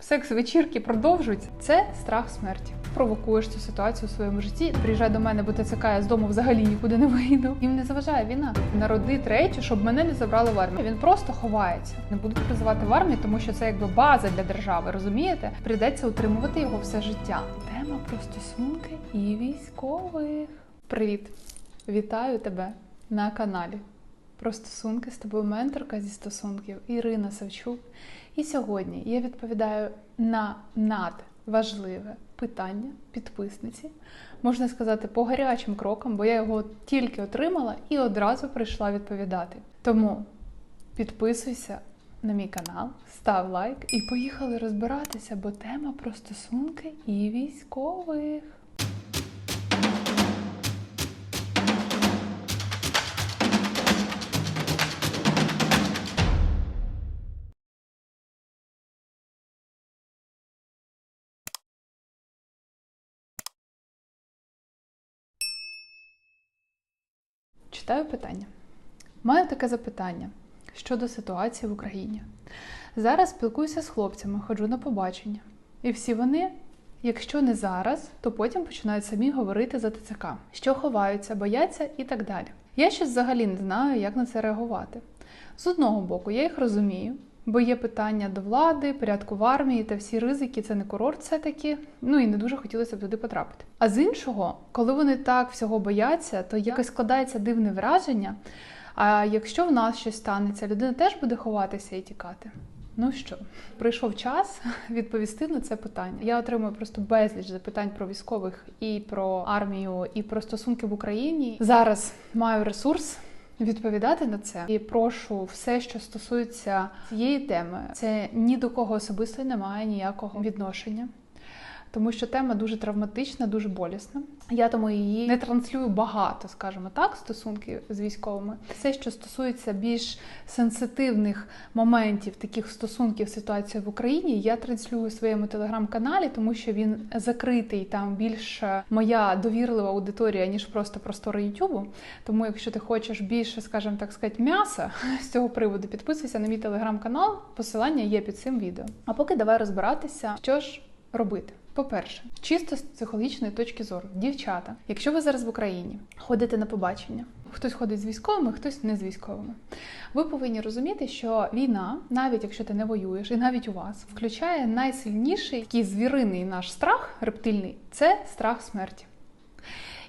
Секс-вечірки продовжуються. Це страх смерті. Провокуєш цю ситуацію у своєму житті. Приїжджай до мене, бо ТЦК я з дому взагалі нікуди не вийду. Їм не заважає війна. Народи третю, щоб мене не забрали в армію. Він просто ховається. Не будуть призивати в армію, тому що це якби база для держави. Розумієте? Прийдеться утримувати його все життя. Тема про стосунки і військових. Привіт! Вітаю тебе на каналі. Про стосунки з тобою менторка зі стосунків Ірина Савчук. І сьогодні я відповідаю на надважливе питання підписниці, можна сказати, по гарячим крокам, бо я його тільки отримала і одразу прийшла відповідати. Тому підписуйся на мій канал, став лайк і поїхали розбиратися, бо тема про стосунки і військових. Читаю питання. Маю таке запитання щодо ситуації в Україні. Зараз спілкуюся з хлопцями, ходжу на побачення. І всі вони, якщо не зараз, то потім починають самі говорити за ТЦК, що ховаються, бояться і так далі. Я щось взагалі не знаю, як на це реагувати. З одного боку, я їх розумію, бо є питання до влади, порядку в армії та всі ризики, це не курорт все-таки. Ну і не дуже хотілося б туди потрапити. А з іншого, коли вони так всього бояться, то якось складається дивне враження. А якщо в нас щось станеться, людина теж буде ховатися і тікати. Ну що, прийшов час відповісти на це питання. Я отримую просто безліч запитань про військових і про армію, і про стосунки в Україні. Зараз маю ресурс відповідати на це і прошу все, що стосується цієї теми, це ні до кого особисто не має ніякого відношення. Тому що тема дуже травматична, дуже болісна. Я тому її не транслюю багато, скажімо так, стосунки з військовими. Все, що стосується більш сенситивних моментів таких стосунків ситуації в Україні, я транслюю у своєму телеграм-каналі, тому що він закритий. Там більше моя довірлива аудиторія, ніж просто простори Ютубу. Тому, якщо ти хочеш більше, скажімо так сказати, м'яса з цього приводу, підписуйся на мій телеграм-канал. Посилання є під цим відео. А поки давай розбиратися, що ж робити. По-перше, чисто з психологічної точки зору, дівчата, якщо ви зараз в Україні ходите на побачення, хтось ходить з військовими, хтось не з військовими. Ви повинні розуміти, що війна, навіть якщо ти не воюєш, і навіть у вас, включає найсильніший такий звіриний наш страх, рептильний це страх смерті.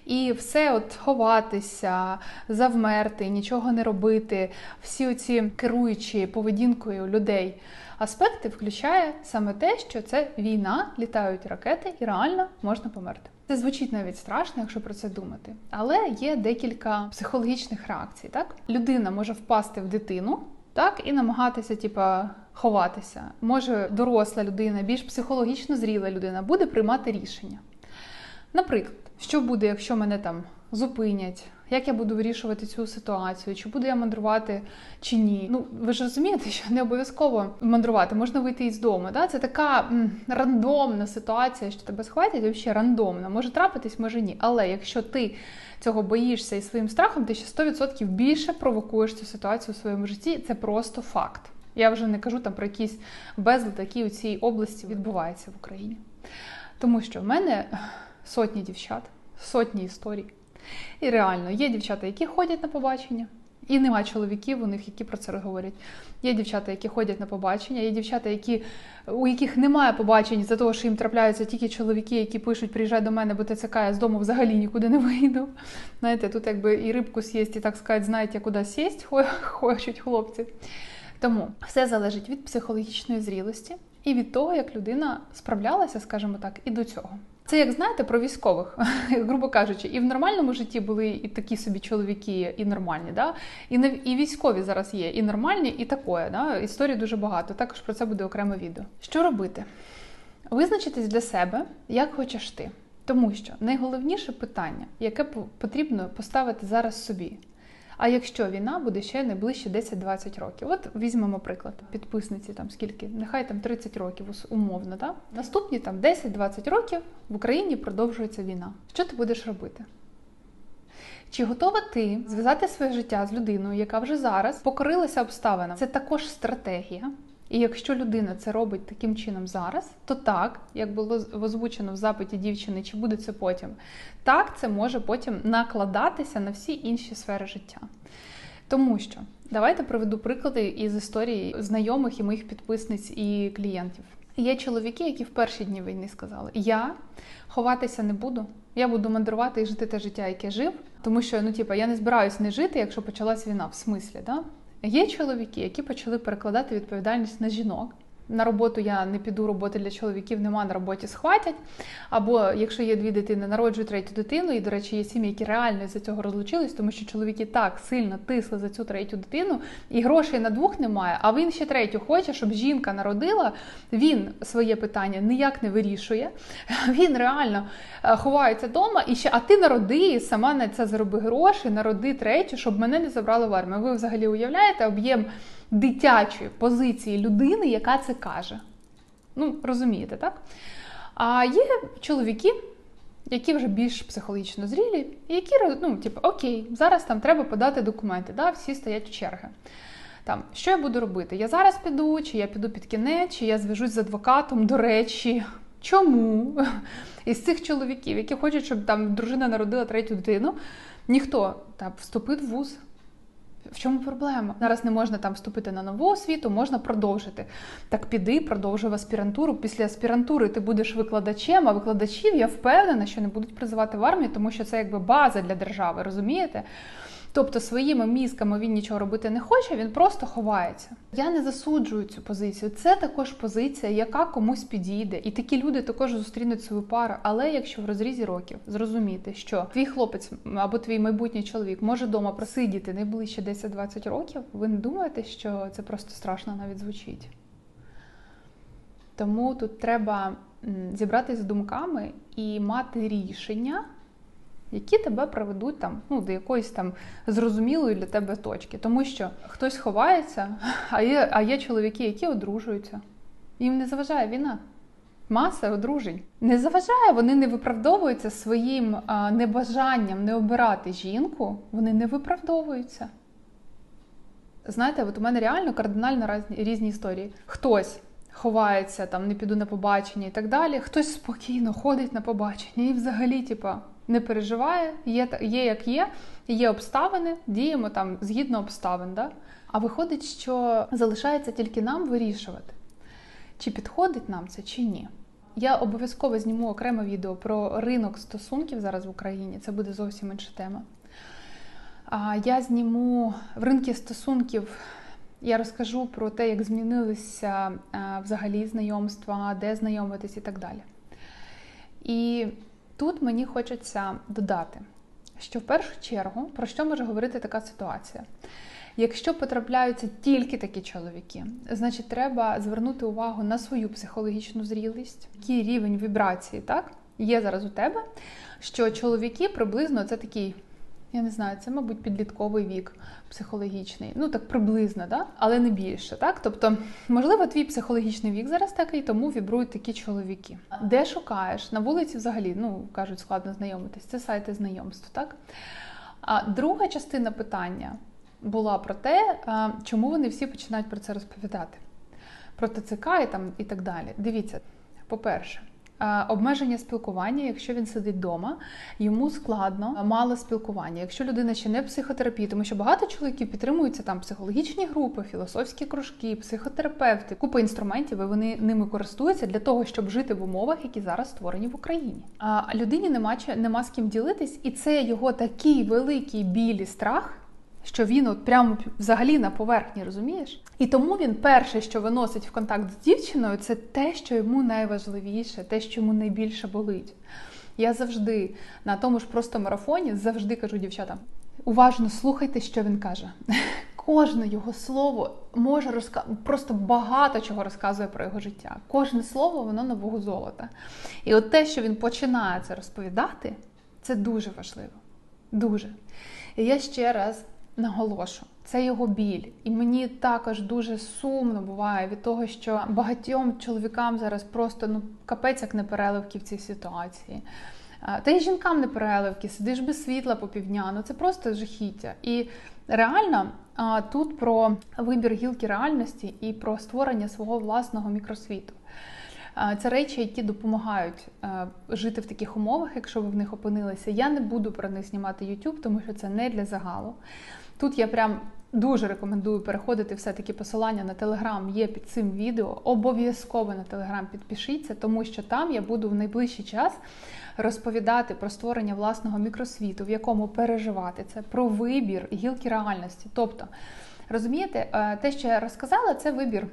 І все от ховатися, завмерти, нічого не робити, всі оці керуючі поведінкою людей аспекти включає саме те, що це війна, літають ракети, і реально можна померти. Це звучить навіть страшно, якщо про це думати. Але є декілька психологічних реакцій. Так, людина може впасти в дитину, так і намагатися, типа. Ховатися може доросла людина, більш психологічно зріла людина буде приймати рішення. Наприклад, що буде, якщо мене там зупинять, як я буду вирішувати цю ситуацію, чи буду я мандрувати чи ні. Ну ви ж розумієте, що не обов'язково мандрувати, можна вийти із дому. Да? Це така м, рандомна ситуація, що тебе схватять, взагалі рандомна. Може трапитись, може ні. Але якщо ти цього боїшся і своїм страхом, ти ще 100% більше провокуєш цю ситуацію у своєму житті. Це просто факт. Я вже не кажу там про якісь безлад, які у цій області відбуваються в Україні. Тому що в мене сотні дівчат, сотні історій. І реально є дівчата, які ходять на побачення, і нема чоловіків у них, які про це говорять. Є дівчата, які ходять на побачення, є дівчата, які, у яких немає побачень за того, що їм трапляються тільки чоловіки, які пишуть, приїжджай до мене, бо ТЦК я з дому взагалі нікуди не вийду. Знаєте, тут якби і рибку с'їсть, і так сказати, знаєте, куди сість, хочуть хлопці. Тому все залежить від психологічної зрілості і від того, як людина справлялася, скажімо так, і до цього. Це як знаєте про військових, грубо кажучи, і в нормальному житті були і такі собі чоловіки, і нормальні, да? і не і військові зараз є, і нормальні, і такое. Да? Історій дуже багато. Також про це буде окреме відео. Що робити? Визначитись для себе, як хочеш ти. Тому що найголовніше питання, яке потрібно поставити зараз собі. А якщо війна буде ще найближче 10-20 років, от візьмемо приклад підписниці, там скільки, нехай там 30 років умовно, так? наступні там 10-20 років в Україні продовжується війна. Що ти будеш робити? Чи готова ти зв'язати своє життя з людиною, яка вже зараз покорилася обставинам? Це також стратегія. І якщо людина це робить таким чином зараз, то так, як було озвучено в запиті дівчини, чи буде це потім, так це може потім накладатися на всі інші сфери життя. Тому що давайте приведу приклади із історії знайомих і моїх підписниць і клієнтів. Є чоловіки, які в перші дні війни сказали: Я ховатися не буду, я буду мандрувати і жити те життя, яке жив, тому що ну, типу, я не збираюсь не жити, якщо почалась війна, в смислі, да? Є чоловіки, які почали перекладати відповідальність на жінок на роботу я не піду, роботи для чоловіків нема, на роботі схватять. Або якщо є дві дитини, народжую третю дитину, і, до речі, є сім'ї, які реально з цього розлучились, тому що чоловіки так сильно тисли за цю третю дитину, і грошей на двох немає, а він ще третю хоче, щоб жінка народила. Він своє питання ніяк не вирішує. Він реально е, ховається вдома і ще, а ти народи, сама на це зароби гроші, народи третю, щоб мене не забрали в армію. Ви взагалі уявляєте об'єм дитячої позиції людини, яка це каже. Ну, розумієте, так? А є чоловіки, які вже більш психологічно зрілі, які ну, типу, окей, зараз там треба подати документи, да, всі стоять в черги. Там, Що я буду робити? Я зараз піду, чи я піду під кінець, чи я зв'яжусь з адвокатом, до речі. Чому? Із цих чоловіків, які хочуть, щоб там дружина народила третю дитину, ніхто там вступив в вуз, в чому проблема? Зараз не можна там вступити на нову освіту, можна продовжити. Так піди, продовжуй аспірантуру. Після аспірантури ти будеш викладачем, а викладачів я впевнена, що не будуть призивати в армію, тому що це якби база для держави, розумієте? Тобто своїми мізками він нічого робити не хоче, він просто ховається. Я не засуджую цю позицію. Це також позиція, яка комусь підійде. І такі люди також зустрінуть свою пару. Але якщо в розрізі років зрозуміти, що твій хлопець або твій майбутній чоловік може вдома просидіти найближче 10-20 років, ви не думаєте, що це просто страшно навіть звучить? Тому тут треба зібратися з думками і мати рішення які тебе приведуть там ну, до якоїсь там зрозумілої для тебе точки. Тому що хтось ховається, а є, а є чоловіки, які одружуються. Їм не заважає війна. Маса одружень. Не заважає, вони не виправдовуються своїм а, небажанням не обирати жінку, вони не виправдовуються. Знаєте, от у мене реально кардинально різні, різні історії. Хтось ховається, там не піду на побачення і так далі, хтось спокійно ходить на побачення і взагалі, типа не переживає, є є як є, є обставини, діємо там згідно обставин. Да? А виходить, що залишається тільки нам вирішувати, чи підходить нам це, чи ні. Я обов'язково зніму окреме відео про ринок стосунків зараз в Україні. Це буде зовсім інша тема. Я зніму в ринки стосунків. Я розкажу про те, як змінилися взагалі знайомства, де знайомитись і так далі. І Тут мені хочеться додати, що в першу чергу про що може говорити така ситуація? Якщо потрапляються тільки такі чоловіки, значить треба звернути увагу на свою психологічну зрілість, який рівень вібрації так, є зараз у тебе, що чоловіки приблизно це такий я не знаю, це, мабуть, підлітковий вік психологічний. Ну, так приблизно, да? але не більше. так? Тобто, можливо, твій психологічний вік зараз такий, тому вібрують такі чоловіки. Де шукаєш? На вулиці взагалі, ну, кажуть, складно знайомитись, це сайти знайомств, так? А друга частина питання була про те, чому вони всі починають про це розповідати. Про ТЦК і, там, і так далі. Дивіться, по-перше, Обмеження спілкування, якщо він сидить вдома, йому складно, мало спілкування. Якщо людина ще не в психотерапії, тому що багато чоловіків підтримуються там психологічні групи, філософські кружки, психотерапевти, купа інструментів, і вони ними користуються для того, щоб жити в умовах, які зараз створені в Україні. А людині нема нема з ким ділитись, і це його такий великий біль і страх що він от прямо взагалі на поверхні, розумієш? І тому він перше, що виносить в контакт з дівчиною, це те, що йому найважливіше, те, що йому найбільше болить. Я завжди на тому ж просто марафоні завжди кажу дівчатам: уважно слухайте, що він каже. Кожне його слово може розказати, просто багато чого розказує про його життя. Кожне слово воно нового золота. І от те, що він починає це розповідати, це дуже важливо. Дуже. І я ще раз наголошу, це його біль. І мені також дуже сумно буває від того, що багатьом чоловікам зараз просто ну капець як не переливки в цій ситуації. Та й жінкам не переливки, сидиш без світла по півдня, ну це просто жахіття. І реально тут про вибір гілки реальності і про створення свого власного мікросвіту. Це речі, які допомагають е, жити в таких умовах, якщо ви в них опинилися. Я не буду про них знімати YouTube, тому що це не для загалу. Тут я прям дуже рекомендую переходити все-таки посилання на Телеграм є під цим відео. Обов'язково на Телеграм підпишіться, тому що там я буду в найближчий час розповідати про створення власного мікросвіту, в якому переживати це, про вибір гілки реальності. Тобто, розумієте, е, те, що я розказала, це вибір.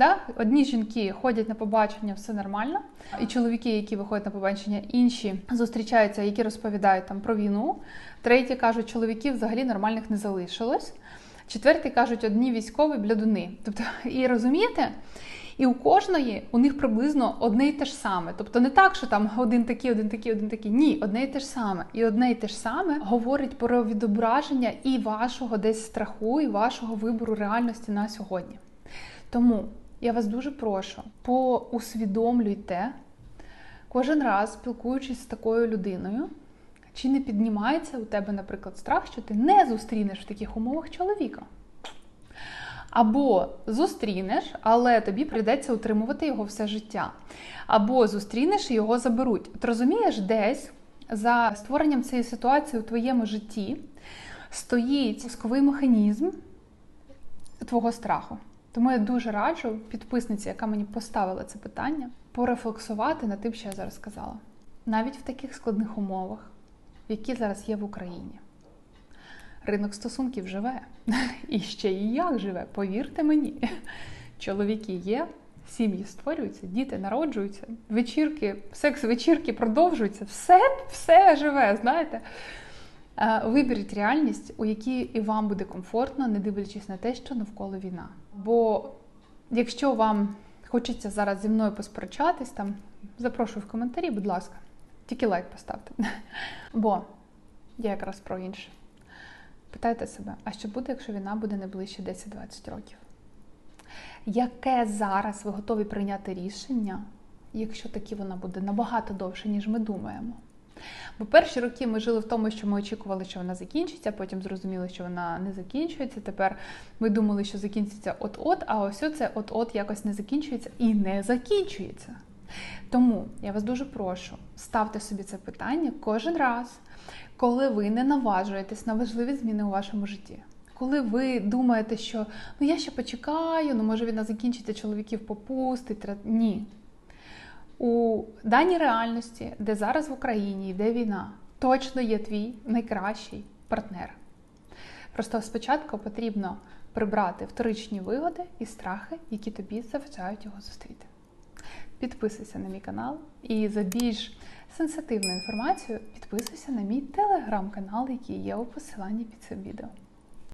Да? Одні жінки ходять на побачення, все нормально, і чоловіки, які виходять на побачення, інші зустрічаються, які розповідають там про війну. Треті кажуть, чоловіків взагалі нормальних не залишилось. Четверті кажуть, одні військові блядуни. Тобто, і розумієте? І у кожної у них приблизно одне і те ж саме. Тобто не так, що там один такий, один такий, один такий. Ні, одне і те ж саме. І одне і те ж саме говорить про відображення і вашого десь страху, і вашого вибору реальності на сьогодні. Тому я вас дуже прошу, поусвідомлюйте кожен раз, спілкуючись з такою людиною, чи не піднімається у тебе, наприклад, страх, що ти не зустрінеш в таких умовах чоловіка. Або зустрінеш, але тобі прийдеться утримувати його все життя. Або зустрінеш і його заберуть. От розумієш, десь за створенням цієї ситуації у твоєму житті стоїть мозковий механізм твого страху. Тому я дуже раджу підписниці, яка мені поставила це питання, порефлексувати над тим, що я зараз сказала. Навіть в таких складних умовах, які зараз є в Україні. Ринок стосунків живе. І ще і як живе, повірте мені. Чоловіки є, сім'ї створюються, діти народжуються, вечірки, секс-вечірки продовжуються, все, все живе, знаєте. Виберіть реальність, у якій і вам буде комфортно, не дивлячись на те, що навколо війна. Бо якщо вам хочеться зараз зі мною посперечатись, там запрошую в коментарі, будь ласка, тільки лайк поставте. Бо я якраз про інше. Питайте себе, а що буде, якщо війна буде не ближче 10-20 років? Яке зараз ви готові прийняти рішення, якщо таки вона буде набагато довше, ніж ми думаємо? Бо перші роки ми жили в тому, що ми очікували, що вона закінчиться, потім зрозуміли, що вона не закінчується. Тепер ми думали, що закінчиться от-от, а ось це от-от якось не закінчується і не закінчується. Тому я вас дуже прошу, ставте собі це питання кожен раз, коли ви не наважуєтесь на важливі зміни у вашому житті. Коли ви думаєте, що ну я ще почекаю, ну може війна закінчиться, чоловіків попустить. Ні. У даній реальності, де зараз в Україні йде війна, точно є твій найкращий партнер. Просто спочатку потрібно прибрати вторичні вигоди і страхи, які тобі заважають його зустріти. Підписуйся на мій канал і за більш сенситивну інформацію підписуйся на мій телеграм-канал, який є у посиланні під цим відео.